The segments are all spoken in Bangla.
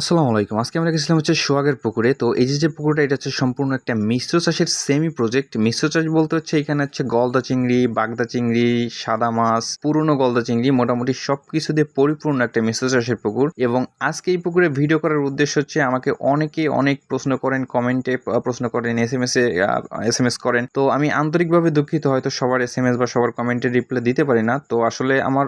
আসসালামু আলাইকুম। আজকে আমরা গেছিলাম হচ্ছে সোহাগের পুকুরে। তো এই যে যে পুকুরটা, এটা হচ্ছে সম্পূর্ণ একটা মিশ্র চাষের সেমি প্রজেক্ট মিশ্র চাষ বলতে হচ্ছে এখানে হচ্ছে গলদা চিংড়ি, বাগদা চিংড়ি, সাদা মাছ, পুরনো গলদা চিংড়ি, মোটামুটি সব কিছু দিয়ে পরিপূর্ণ একটা মিশ্র চাষের পুকুর। এবং আজকে এই পুকুরে ভিডিও করার উদ্দেশ্য হচ্ছে আমাকে অনেকে অনেক প্রশ্ন করেন কমেন্টে প্রশ্ন করেন এস এম এস এ এস এম এস করেন। তো আমি আন্তরিকভাবে দুঃখিত, হয়তো সবার এস এম এস বা সবার কমেন্টে রিপ্লাই দিতে পারি না। তো আসলে আমার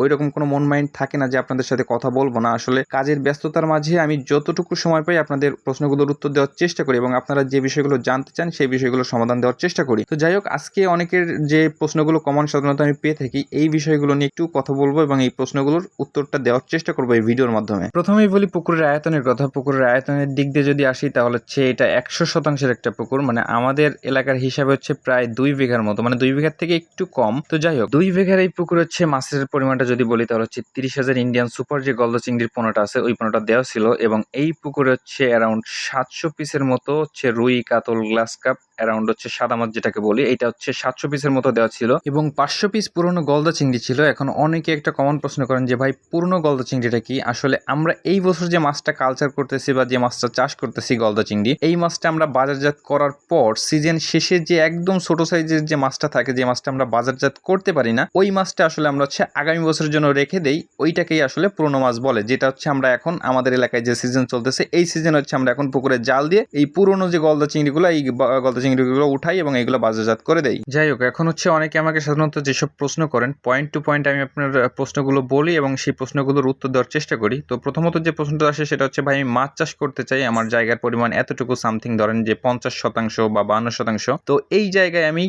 ওই রকম কোনো মন মাইন্ড থাকে না যে আপনাদের সাথে কথা বলব না। আসলে কাজের ব্যস্ততার মাঝে আমি যতটুকু সময় পাই আপনাদের প্রশ্নগুলোর উত্তর দেওয়ার চেষ্টা করি এবং আপনারা যে বিষয়গুলো জানতে চান সেই বিষয়গুলো সমাধান দেওয়ার চেষ্টা করি। তো যাই হোক, আজকে অনেকের যে প্রশ্নগুলো কমন সাধারণত আমি পেয়ে থাকি, এই বিষয়গুলো নিয়ে একটু কথা বলব এবং এই প্রশ্নগুলোর উত্তরটা দেওয়ার চেষ্টা করব এই ভিডিওর মাধ্যমে। প্রথমেই বলি, পুকুরের আয়তনের কথা। পুকুরের আয়তনের দিক দিয়ে যদি আসি, তাহলে হচ্ছে এটা একশো শতাংশের একটা পুকুর। মানে আমাদের এলাকার হিসাবে হচ্ছে প্রায় দুই বিঘার মতো। মানে দুই বিঘার থেকে একটু কম। তো যাই হোক, দুই বিঘার এই পুকুর হচ্ছে মাছের পরিমাণটা যদি বলি, তাহলে হচ্ছে তিরিশ হাজার ইন্ডিয়ান সুপার যে গলদা চিংড়ির পোনাটা আছে, ওই পোনাটা দেওয়া এবং এই পুকুরে হচ্ছে অ্যারাউন্ড সাতশো পিসের মতো হচ্ছে রুই কাতল গ্লাস কাপ অ্যারাউন্ড হচ্ছে সাদা মাছ যেটাকে বলি এটা হচ্ছে সাতশো পিসের মতো দেওয়া ছিল। এবং পাঁচশো পিস পুরনো গলদা চিংড়ি ছিল। এখন অনেকে একটা কমন প্রশ্ন করেন যে, ভাই, পুরনো গলদা চিংড়িটা কি? আসলে আমরা এই বছর যে মাছটা কালচার করতেছি বা যে মাছটা চাষ করতেছি গলদা চিংড়ি, এই মাছটা আমরা বাজারজাত করার পর সিজন শেষে যে একদম ছোট সাইজের যে মাছটা থাকে, যে মাছটা আমরা বাজারজাত করতে পারি না, ওই মাছটা আসলে আমরা হচ্ছে আগামী বছরের জন্য রেখে দেই। ওইটাকেই আসলে পুরনো মাছ বলে, যেটা হচ্ছে আমরা এখন আমাদের এলাকায় যে সিজন চলতেছে, এই সিজন হচ্ছে আমরা এখন পুকুরে জাল দিয়ে এই পুরনো যে গলদা চিংড়িগুলো, এই গলদা চিংড়িগুলো উঠাই এবং এগুলো বাজারজাত করে দেই। যাই হোক, এখন হচ্ছে অনেকে আমাকে সাধারণত যেসব প্রশ্ন করেন পয়েন্ট টু পয়েন্ট আমি আপনার প্রশ্নগুলো বলি এবং সেই প্রশ্নগুলোর উত্তর দেওয়ার চেষ্টা করি। তো প্রথমত যে প্রশ্নটা আসে সেটা হচ্ছে, ভাই, আমি মাছ চাষ করতে চাই, আমার জায়গার পরিমাণ এতটুকু সামথিং ধরেন যে পঞ্চাশ শতাংশ বা বান্ন শতাংশ। তো এই জায়গায় আমি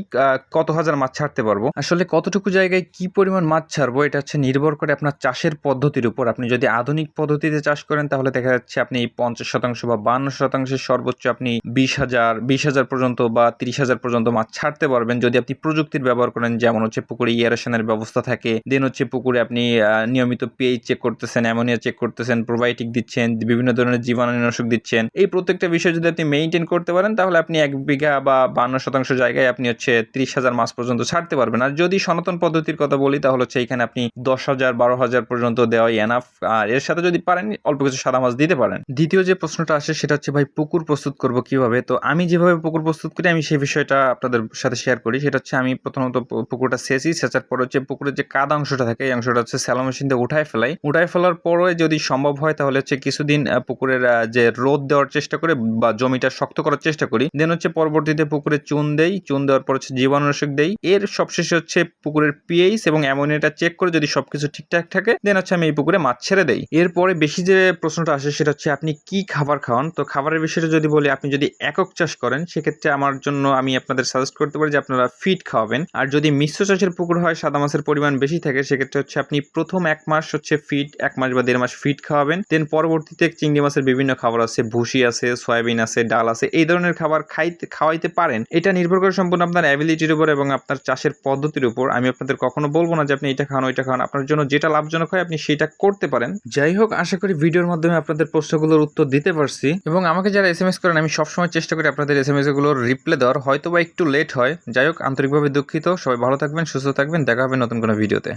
কত হাজার মাছ ছাড়তে পারব? আসলে কতটুকু জায়গায় কি পরিমাণ মাছ ছাড়বো, এটা হচ্ছে নির্ভর করে আপনার চাষের পদ্ধতির উপর। আপনি যদি আধুনিক পদ্ধতিতে চাষ করেন, তাহলে দেখা যাচ্ছে আপনি পঞ্চাশ শতাংশ বা বান্ন শতাংশের সর্বোচ্চ আপনি বিশ হাজার বিশ হাজার পর্যন্ত বা তিরিশ হাজার পর্যন্ত মাছ ছাড়তে পারবেন। যদি আপনি প্রযুক্তির ব্যবহার করেন, যেমন হচ্ছে পুকুরে ইয়ারেশনের ব্যবস্থা থাকে দেন হচ্ছে পুকুরে আপনি নিয়মিত পিএইচ চেক করতেছেন অ্যামোনিয়া চেক করতেছেন প্রোবায়োটিক দিচ্ছেন, বিভিন্ন ধরনের জীবাণুনাশক দিচ্ছেন। এই প্রত্যেকটা বিষয় যদি আপনি মেনটেন করতে পারেন, তাহলে আপনি এক বিঘা বা বান্ন শতাংশ জায়গায় আপনি হচ্ছে তিরিশ হাজার মাছ পর্যন্ত ছাড়তে পারবেন। আর যদি সনাতন পদ্ধতির কথা বলি, তাহলে হচ্ছে এখানে আপনি দশ হাজার, বারো হাজার পর্যন্ত দেওয়াই এনাফ আর এর সাথে যদি পারেন, অল্প কিছু সাদা মাছ দিতে পারেন। দ্বিতীয় যে প্রশ্নটা আসে, সেটা হচ্ছে, ভাই, পুকুর প্রস্তুত করব কীভাবে? তো আমি যেভাবে পুকুর প্রস্তুত করি আমি সেই বিষয়টা আপনাদের সাথে শেয়ার করি। সেটা হচ্ছে আমি প্রথমত পুকুরটা সেচি, সেচার পর হচ্ছে পুকুরের যে কাদা অংশটা থাকে, এই অংশটা হচ্ছে স্যালো মেশিন দিয়ে উঠায় ফেলাই। উঠায় ফেলার পরে যদি সম্ভব হয় তাহলে হচ্ছে কিছুদিন পুকুরের যে রোদ দেওয়ার চেষ্টা করে বা জমিটা শক্ত করার চেষ্টা করি। দেন হচ্ছে পরবর্তীতে পুকুরে চুন দেই, চুন দেওয়ার পর হচ্ছে জীবাণুনাশক দেই। এর সবশেষে হচ্ছে পুকুরের পিএইচ এবং অ্যামোনিয়াটা চেক করে যদি সবকিছু ঠিকঠাক থাকে দেন হচ্ছে আমি এই পুকুরে মাছ ছেড়ে দেই। এরপরে বেশি যে প্রশ্নটা আসে সেটা হচ্ছে আপনি কি খাবার খাওয়ান? তো খাবারের বিষয়টা যদি বলি, আপনি যদি একক চাষ করেন, সেক্ষেত্রে আমার জন্য আমি আপনাদের সাজেস্ট করতে পারি যে আপনারা ফিড খাওয়াবেন। আর যদি মিশ্র চাষের পুকুর হয়, সাদা মাছের পরিমাণ বেশি থাকে, সেক্ষেত্রে হচ্ছে আপনি প্রথম এক মাস হচ্ছে ফিড এক মাস বা দেড় মাস ফিড খাওয়াবেন। দেন পরবর্তীতে চিংড়ি মাছের বিভিন্ন খাবার আছে, ভুসি আছে, সয়াবিন আছে, ডাল আছে, এই ধরনের খাবার খাইতে, খাওয়াইতে পারেন। এটা নির্ভর করে সম্পূর্ণ আপনার অ্যাবিলিটির উপর এবং আপনার চাষের পদ্ধতির উপর। আমি আপনাদের কখনো বলব না যে আপনি এটা খান, ওইটা খান। আপনার জন্য যেটা লাভজনক হয়, আপনি সেটা করতে পারেন। যাই হোক, আশা করি ভিডিওর মাধ্যমে আপনাদের প্রশ্নগুলোর উত্তর দিতে পারছি। এবং আমাকে যারা এস এম এস করেন, আমি সবসময় চেষ্টা করি আপনাদের এস এম এসগুলোর রিপ্লাই দেওয়ার হয়তো বা একটু লেট হয়। যাই হোক, আন্তরিকভাবে দুঃখিত। সবাই ভালো থাকবেন, সুস্থ থাকবেন। দেখা হবে নতুন কোনো ভিডিওতে